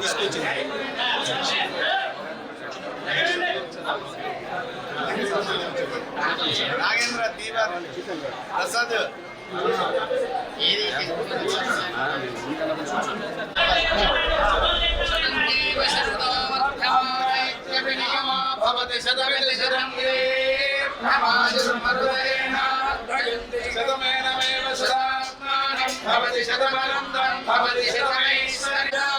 Success rate. Nagendra Devar Prasad ఏదైతే శతమితి శతం శతమేనమేవ శతాత్మానం. భవతి శతమనందం. భవతి శతమైశ్వర్యం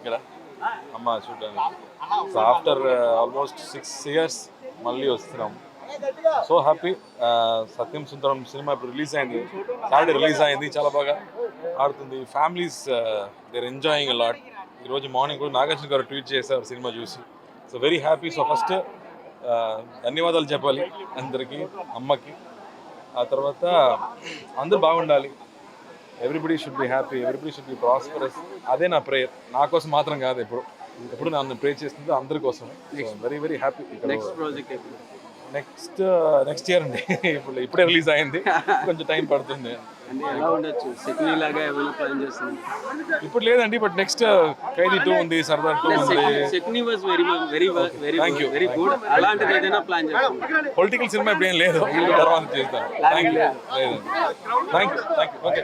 ఇక్కడ. అమ్మ చూడడానికి so after almost six years మళ్ళీ వస్తున్నాం. So happy Satyam Sundaram cinema ఇప్పుడు రిలీజ్ అయింది. సాటర్డే రిలీజ్ అయింది చాలా బాగా ఆడుతుంది. ఫ్యామిలీస్ దేర్ ఎంజాయింగ్ లాట్ ఈరోజు మార్నింగ్ కూడా నాగార్జున గారు ట్వీట్ చేశారు సినిమా చూసి. So very happy so first ధన్యవాదాలు చెప్పాలి అందరికీ అమ్మకి. ఆ తర్వాత అందరూ బాగుండాలి. Everybody should be happy everybody should be prosperous అదే నా ప్రేయర్ నా కోసం మాత్రం కాదు ఎప్పుడు. ఎప్పుడు నన్ను ప్రే చేస్తుంది అందరి కోసం. Very very happy next project next next year అండి. ఇప్పుడు ఇప్పుడే రిలీజ్ అయింది. కొంచెం టైం పడుతుంది. అంటే ఎలా ఉండొచ్చు? సెకండ్ లాగా ఏమైనా ప్లాన్ చేస్తుంది ఇప్పుడు లేదండి బట్ నెక్స్ట్ ఖైదీ టూ ఉంది సర్దార్ టూ ఉంది. Second was very very very Thank you. Very good అలాంటిది ఏదైనా ప్లాన్ చేస్తుంది పొలిటికల్ సినిమా ఇప్పుడు ఏం లేదు. తర్వాత చేస్తాను thank you thank you thank you okay